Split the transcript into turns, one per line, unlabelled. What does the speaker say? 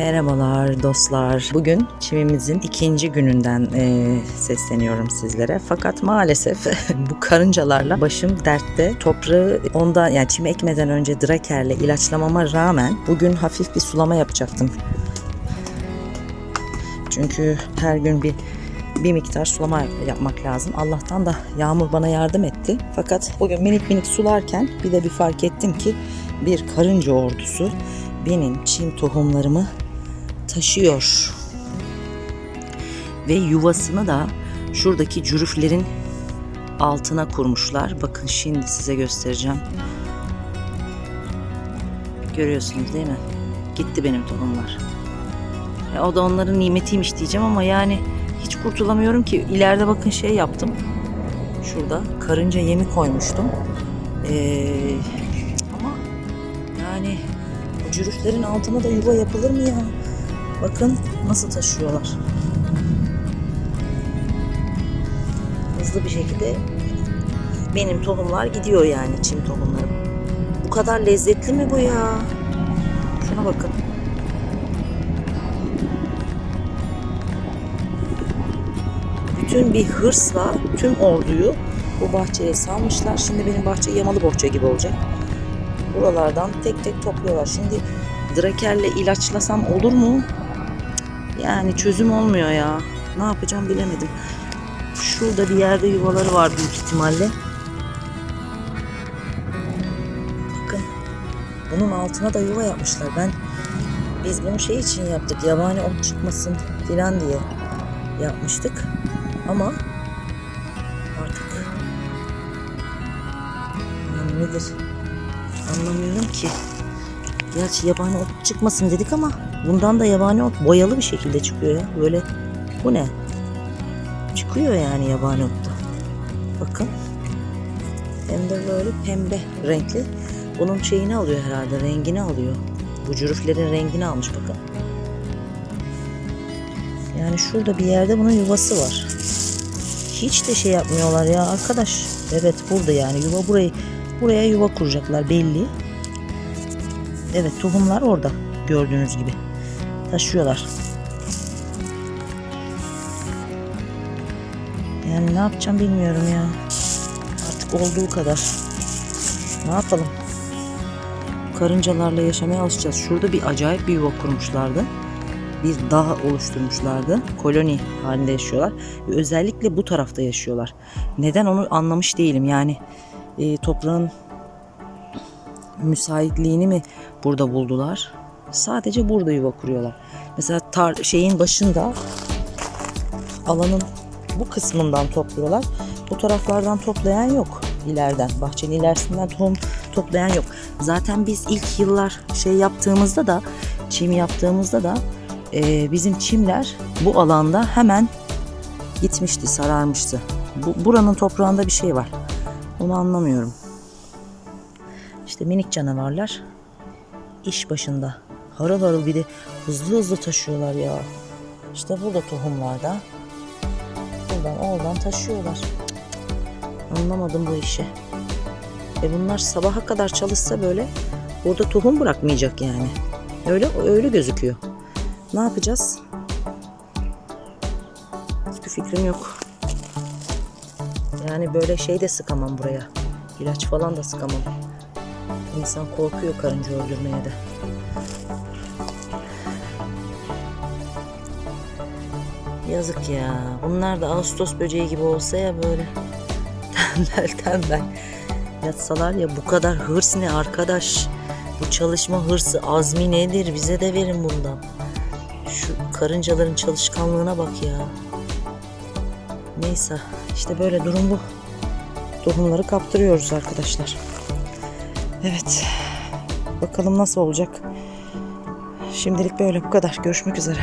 Merhabalar dostlar. Bugün çimimizin ikinci gününden e, sesleniyorum sizlere. Fakat maalesef bu karıncalarla başım dertte. Toprağı onda yani çimi ekmeden önce drakerle ilaçlamama rağmen bugün hafif bir sulama yapacaktım. Çünkü her gün bir bir miktar sulama yapmak lazım. Allah'tan da yağmur bana yardım etti. Fakat bugün minik minik sularken bir de bir fark ettim ki bir karınca ordusu benim çim tohumlarımı taşıyor. Ve yuvasını da şuradaki cürüflerin altına kurmuşlar. Bakın şimdi size göstereceğim. Görüyorsunuz değil mi? Gitti benim tohumlar. Ya o da onların nimetiymiş diyeceğim ama yani hiç kurtulamıyorum ki. İleride bakın şey yaptım. Şurada karınca yemi koymuştum. Ee, ama yani bu cürüflerin altına da yuva yapılır mı ya? Bakın nasıl taşıyorlar. Hızlı bir şekilde benim tohumlar gidiyor yani çim tohumlarım. Bu kadar lezzetli mi bu ya? Şuna bakın. bütün bir hırsla tüm orduyu bu bahçeye salmışlar. Şimdi benim bahçe yamalı bohça gibi olacak. Buralardan tek tek topluyorlar. Şimdi drakerle ilaçlasam olur mu? Yani çözüm olmuyor ya. Ne yapacağım bilemedim. Şurada bir yerde yuvaları var büyük ihtimalle. Bakın. Bunun altına da yuva yapmışlar. Ben biz bunu şey için yaptık. Yabani ot çıkmasın filan diye yapmıştık. Ama artık yani nedir anlamıyorum ki. Gerçi yabani ot çıkmasın dedik ama bundan da yabani ot boyalı bir şekilde çıkıyor ya. Böyle bu ne? Çıkıyor yani yabani otta. Bakın. Hem de böyle pembe renkli. Bunun şeyini alıyor herhalde. Rengini alıyor. Bu cürüflerin rengini almış bakın. Yani şurada bir yerde bunun yuvası var. Hiç de şey yapmıyorlar ya arkadaş. Evet burada yani yuva burayı buraya yuva kuracaklar belli. Evet tohumlar orada gördüğünüz gibi. Taşıyorlar. Yani ne yapacağım bilmiyorum ya. Artık olduğu kadar. Ne yapalım? Karıncalarla yaşamaya alışacağız. Şurada bir acayip bir yuva kurmuşlardı bir dağ oluşturmuşlardı. Koloni halinde yaşıyorlar. Ve özellikle bu tarafta yaşıyorlar. Neden onu anlamış değilim. Yani e, toprağın müsaitliğini mi burada buldular? Sadece burada yuva kuruyorlar. Mesela tar şeyin başında alanın bu kısmından topluyorlar. Bu taraflardan toplayan yok ileriden. Bahçenin ilerisinden tohum toplayan yok. Zaten biz ilk yıllar şey yaptığımızda da çim yaptığımızda da e, bizim çimler bu alanda hemen gitmişti, sararmıştı. Bu, buranın toprağında bir şey var. Onu anlamıyorum. İşte minik canavarlar iş başında. Harıl harıl bir de hızlı hızlı taşıyorlar ya. İşte burada tohumlarda. Buradan oradan taşıyorlar. Anlamadım bu işi. E bunlar sabaha kadar çalışsa böyle burada tohum bırakmayacak yani. Öyle öyle gözüküyor. Ne yapacağız? Hiçbir fikrim yok. Yani böyle şey de sıkamam buraya. İlaç falan da sıkamam. İnsan korkuyor karınca öldürmeye de. Yazık ya. Bunlar da Ağustos böceği gibi olsa ya böyle. Tembel tembel. Yatsalar ya bu kadar hırs ne arkadaş? Bu çalışma hırsı azmi nedir? Bize de verin bundan. Şu karıncaların çalışkanlığına bak ya. Neyse işte böyle durum bu. Tohumları kaptırıyoruz arkadaşlar. Evet. Bakalım nasıl olacak. Şimdilik böyle bu kadar. Görüşmek üzere.